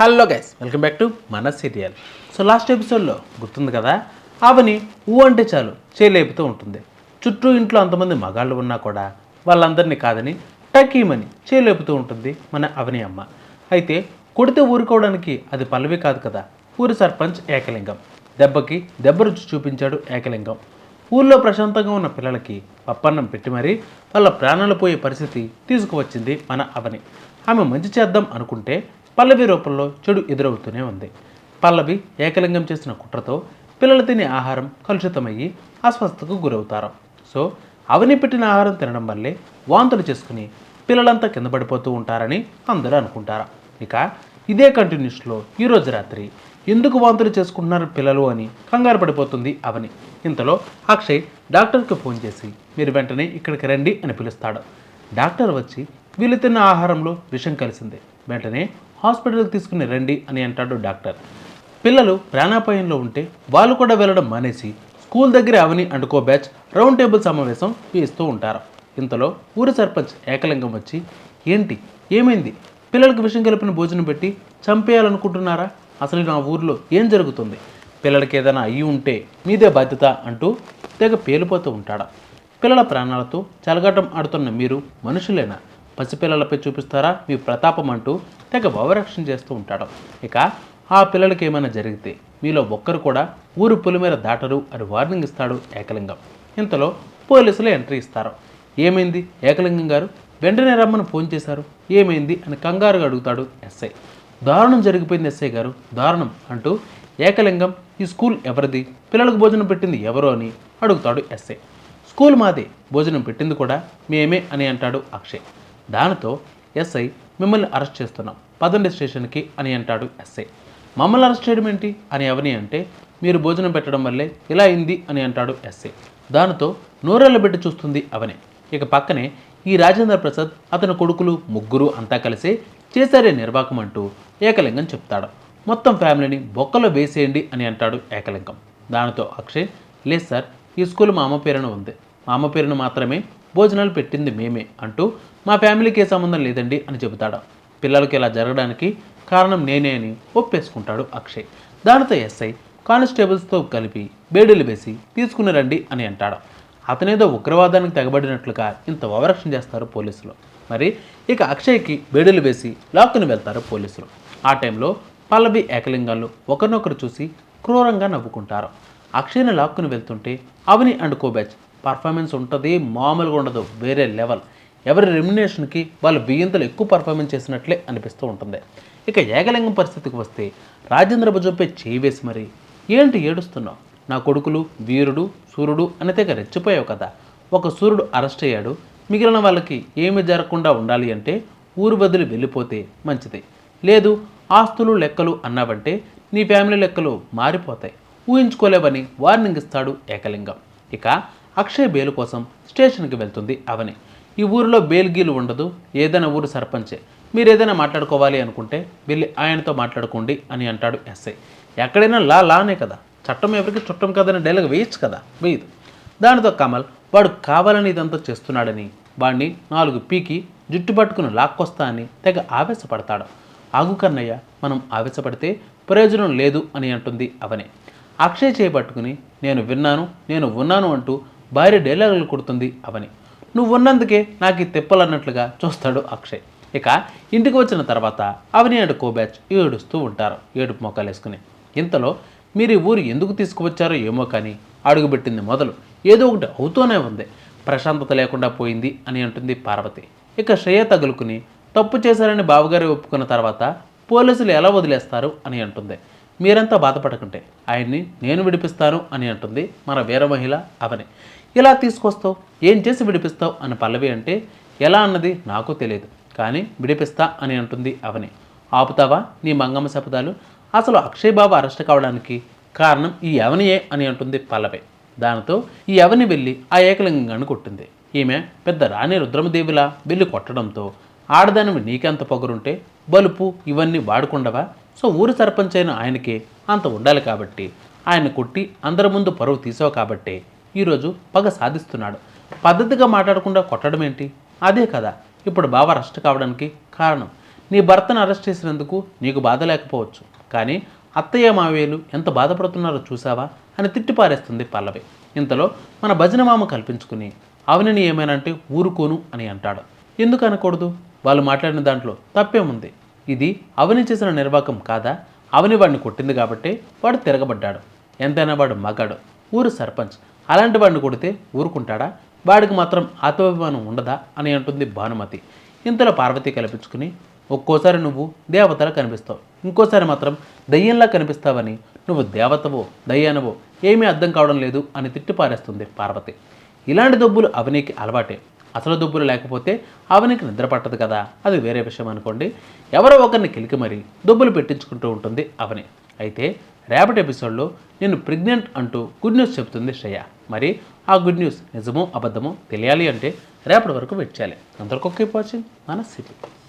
Hello guys welcome back to మన serial. So last ఎపిసోడ్లో గుర్తుంది కదా ఆవని ఊ అంటే చాలు చేయలేపుతూ ఉంటుంది. చుట్టూ ఇంట్లో అంతమంది మగాళ్ళు ఉన్నా కూడా వాళ్ళందరినీ కాదని టకీమని చేయలేపుతూ ఉంటుంది మన అవని అమ్మ. అయితే కొడితే ఊరుకోవడానికి అది పల్లవి కాదు కదా ఊరి సర్పంచ్ ఏకలింగం. దెబ్బకి దెబ్బ రుచి చూపించాడు ఏకలింగం. ఊళ్ళో ప్రశాంతంగా ఉన్న పిల్లలకి పప్పన్నం పెట్టి మరీ వాళ్ళ ప్రాణాలు పోయే పరిస్థితి తీసుకువచ్చింది మన అవని. ఆమె మంచి చేద్దాం అనుకుంటే పల్లవి రూపంలో చెడు ఎదురవుతూనే ఉంది. పల్లవి ఏకలింగం చేసిన కుట్రతో పిల్లలు తినే ఆహారం కలుషితమయ్యి అస్వస్థతకు గురవుతారు. సో అవని పెట్టిన ఆహారం తినడం వల్లే వాంతులు చేసుకుని పిల్లలంతా కింద పడిపోతూ ఉంటారని అందరూ అనుకుంటారు? ఇక ఇదే కంటిన్యూస్లో ఈరోజు రాత్రి ఎందుకు వాంతులు చేసుకుంటున్నారు పిల్లలు అని కంగారు పడిపోతుంది అవని. ఇంతలో అక్షయ్ డాక్టర్కి ఫోన్ చేసి మీరు వెంటనే ఇక్కడికి రండి అని పిలుస్తాడు. డాక్టర్ వచ్చి వీళ్ళు తిన్న ఆహారంలో విషం కలిసింది. వెంటనే హాస్పిటల్కి తీసుకుని రండి అని అంటాడు డాక్టర్. పిల్లలు ప్రాణాపాయంలో ఉంటే వాళ్ళు కూడా వెళ్ళడం మానేసి స్కూల్ దగ్గర అవని అండుకో బ్యాచ్ రౌండ్ టేబుల్ సమావేశం వేస్తూ ఉంటారు. ఇంతలో ఊరి సర్పంచ్ ఏకలింగం వచ్చి ఏంటి? ఏమైంది? పిల్లలకు విషయం కలిపిన భోజనం పెట్టి చంపేయాలనుకుంటున్నారా? అసలు నా ఊర్లో ఏం జరుగుతుంది? పిల్లలకి ఏదైనా అయ్యి ఉంటే మీదే బాధ్యత అంటూ తెగ పేలిపోతూ ఉంటాడా. పిల్లల ప్రాణాలతో చలగాటం ఆడుతున్న మీరు మనుషులేనా? పసిపిల్లలపై చూపిస్తారా మీ ప్రతాపం అంటూ తెగ భావరక్షణ చేస్తూ ఉంటాడు. ఇక ఆ పిల్లలకి ఏమైనా జరిగితే మీలో ఒక్కరు కూడా ఊరు పులిమేర దాటరు అని వార్నింగ్ ఇస్తాడు ఏకలింగం. ఇంతలో పోలీసులు ఎంట్రీ ఇస్తారు. ఏమైంది? ఏకలింగం గారు వెంటనే రమ్మని ఫోన్ చేశారు. ఏమైంది? అని కంగారుగా అడుగుతాడు ఎస్ఐ. దారుణం జరిగిపోయింది ఎస్ఐ గారు. దారుణం అంటూ ఏకలింగం ఈ స్కూల్ ఎవరిది? పిల్లలకు భోజనం పెట్టింది ఎవరు అని అడుగుతాడు ఎస్ఐ. స్కూల్ మాదే. భోజనం పెట్టింది కూడా మేమే అని అంటాడు అక్షయ్. దానితో ఎస్ఐ మిమ్మల్ని అరెస్ట్ చేస్తున్నాం. పదండి స్టేషన్కి అని అంటాడు ఎస్ఐ మమ్మల్ని అరెస్ట్ చేయడం ఏంటి? అని ఎవని అంటే మీరు భోజనం పెట్టడం వల్లే ఇలా అయింది అని అంటాడు ఎస్ఐ దానితో నూరెళ్ళ బిడ్డ చూస్తుంది అవని. ఇక పక్కనే ఈ రాజేంద్ర ప్రసాద్ అతని కొడుకులు ముగ్గురు అంతా కలిసి చేశారే నిర్వాకం అంటూ ఏకలింగం చెప్తాడు. మొత్తం ఫ్యామిలీని బొక్కలో వేసేయండి అని అంటాడు ఏకలింగం. దానితో అక్షయ్ లేదు సార్ ఈ స్కూల్ మా అమ్మ పేరున ఉంది. మా అమ్మ పేరును మాత్రమే భోజనాలు పెట్టింది మేమే అంటూ మా ఫ్యామిలీకి ఏ సంబంధం లేదండి అని చెబుతాడు. పిల్లలకి ఇలా జరగడానికి కారణం నేనే అని ఒప్పేసుకుంటాడు అక్షయ్. దానితో ఎస్ఐ కానిస్టేబుల్స్తో కలిపి బేడీలు వేసి తీసుకుని రండి అని అంటాడు. అతనేదో ఉగ్రవాదానికి తెగబడినట్లుగా ఇంత ఓవరక్షణ చేస్తారు పోలీసులు. మరి ఇక అక్షయ్కి బేడీలు వేసి లాక్కుని వెళ్తారు పోలీసులు. ఆ టైంలో పల్లవి ఏకలింగాలు ఒకరినొకరు చూసి క్రూరంగా నవ్వుకుంటారు. అక్షయ్ని లాక్కుని వెళ్తుంటే అవని అండ్ కోబ్యాచ్ పర్ఫార్మెన్స్ ఉంటుంది మామూలుగా ఉండదు వేరే లెవెల్ ఎవరి రెమ్యునేషన్కి వాళ్ళు బియ్యంతలు ఎక్కువ పర్ఫార్మెన్స్ చేసినట్లే అనిపిస్తూ ఉంటుంది. ఇక ఏకలింగం పరిస్థితికి వస్తే రాజేంద్ర భుజంపై చేయి వేసి మరి ఏంటి ఏడుస్తున్నావు? నా కొడుకులు వీరుడు సూర్యుడు అని రెచ్చిపోయావు కదా. ఒక సూర్యుడు అరెస్ట్ అయ్యాడు మిగిలిన వాళ్ళకి ఏమి జరగకుండా ఉండాలి అంటే ఊరు బదులు వెళ్ళిపోతే మంచిది. లేదు ఆస్తులు లెక్కలు అన్నావంటే నీ ఫ్యామిలీ లెక్కలు మారిపోతాయి. ఊహించుకోలేవని వార్నింగ్ ఇస్తాడు ఏకలింగం. ఇక అక్షయ్ బేల్ కోసం స్టేషన్కి వెళ్తుంది అవని. ఈ ఊరిలో బేల్గీలు ఉండదు ఏదైనా ఊరు సర్పంచే. మీరు ఏదైనా మాట్లాడుకోవాలి అనుకుంటే వెళ్ళి ఆయనతో మాట్లాడుకోండి అని అంటాడు ఎస్ఐ. ఎక్కడైనా లా లానే కదా. చట్టం ఎవరికి చుట్టం కదని డైలాగ్ వేయచ్చు కదా? వేయదు. దానితో కమల్ వాడు కావాలని ఇదంతా చేస్తున్నాడని వాడిని నాలుగు పీకి జుట్టు పట్టుకుని లాక్కొస్తా అని తెగ ఆవేశపడతాడు. ఆగు కన్నయ్య మనం ఆవేశపడితే ప్రయోజనం లేదు అని అంటుంది అవనే. అక్షయ్ చేయబట్టుకుని నేను విన్నాను నేను ఉన్నాను అంటూ భార్య డైలాగులు కొడుతుంది అవని. నువ్వు ఉన్నందుకే నాకు ఈ తిప్పలన్నట్లుగా చూస్తాడు అక్షయ్. ఇక ఇంటికి వచ్చిన తర్వాత అవని అండ్ కోబ్యాచ్ ఏడుస్తూ ఉంటారు. ఏడుపు మొక్కలు వేసుకుని. ఇంతలో మీరు ఈ ఊరు ఎందుకు తీసుకువచ్చారో ఏమో కానీ అడుగుపెట్టింది మొదలు ఏదో ఒకటి అవుతూనే ఉంది. ప్రశాంతత లేకుండా పోయింది అని అంటుంది పార్వతి. ఇక శ్రేయ తగులుకుని తప్పు చేశారని బావగారు ఒప్పుకున్న తర్వాత పోలీసులు ఎలా వదిలేస్తారు? అని అంటుంది. మీరంతా బాధపడకుంటే ఆయన్ని నేను విడిపిస్తాను అని అంటుంది మన వీర మహిళ అవని. ఇలా తీసుకొస్తావు? ఏం చేసి విడిపిస్తావు? అని పల్లవి అంటే ఎలా అన్నది నాకు తెలియదు. కానీ విడిపిస్తా అని అంటుంది అవని. ఆపుతావా నీ మంగమ్మ శపథాలు? అసలు అక్షయ్ బాబు అరెస్ట్ కావడానికి కారణం ఈ అవనియే అని అంటుంది పల్లవి. దానితో ఈ అవని వెళ్ళి ఆ ఏకలింగాన్ని కొట్టింది. ఈమె పెద్ద రాణి రుద్రమదేవిలా వెళ్ళి కొట్టడంతో ఆడదానివి నీకెంత పొగరుంటే బలుపు ఇవన్నీ వాడుకుండవా? సో ఊరి సర్పంచ్ అయిన ఆయనకి అంత ఉండాలి కాబట్టి ఆయన కొట్టి అందరి ముందు పరువు తీసావు కాబట్టి ఈరోజు పగ సాధిస్తున్నాడు. పద్ధతిగా మాట్లాడకుండా కొట్టడం ఏంటి? అదే కదా. ఇప్పుడు బావ అరెస్ట్ కావడానికి కారణం. నీ భర్తను అరెస్ట్ చేసినందుకు నీకు బాధ లేకపోవచ్చు. కానీ అత్తయ్య మావేలు ఎంత బాధపడుతున్నారో చూసావా? అని తిట్టిపారేస్తుంది పల్లవి. ఇంతలో మన భజన మామ కల్పించుకుని అవనిని ఏమైనంటే ఊరుకోను అని అంటాడు. ఎందుకు అనకూడదు? వాళ్ళు మాట్లాడిన దాంట్లో తప్పేముంది? ఇది అవని చేసిన నిర్వాకం కాదా? అవని వాడిని కొట్టింది కాబట్టి వాడు తిరగబడ్డాడు. ఎంతైనా వాడు మగాడు. ఊరు సర్పంచ్. అలాంటి వాడిని కొడితే ఊరుకుంటాడా? వాడికి మాత్రం ఆత్మాభిమానం ఉండదా? అని అంటుంది భానుమతి. ఇంతలో పార్వతి కల్పించుకుని ఒక్కోసారి నువ్వు దేవతలా కనిపిస్తావు. ఇంకోసారి మాత్రం దయ్యంలా కనిపిస్తావని నువ్వు దేవతవో దయ్యానవో ఏమీ అర్థం కావడం లేదు అని తిట్టిపారేస్తుంది పార్వతి. ఇలాంటి దొబ్బులు అవనికి అలవాటే. అసలు దొబ్బులు లేకపోతే అవనికి నిద్ర పట్టదు కదా? అది వేరే విషయం అనుకోండి. ఎవరో ఒకరిని కిలికి మరి దొబ్బులు పెట్టించుకుంటూ ఉంటుంది అవని. అయితే రేపటి ఎపిసోడ్లో నేను ప్రెగ్నెంట్ అంటూ గుడ్ న్యూస్ చెప్తుంది శ్రేయ. మరి ఆ గుడ్ న్యూస్ నిజమో అబద్ధమో తెలియాలి అంటే రేపటి వరకు వెయిట్ చేయాలి. అందరికీ కీప్ వాచింగ్ మన సిటీ.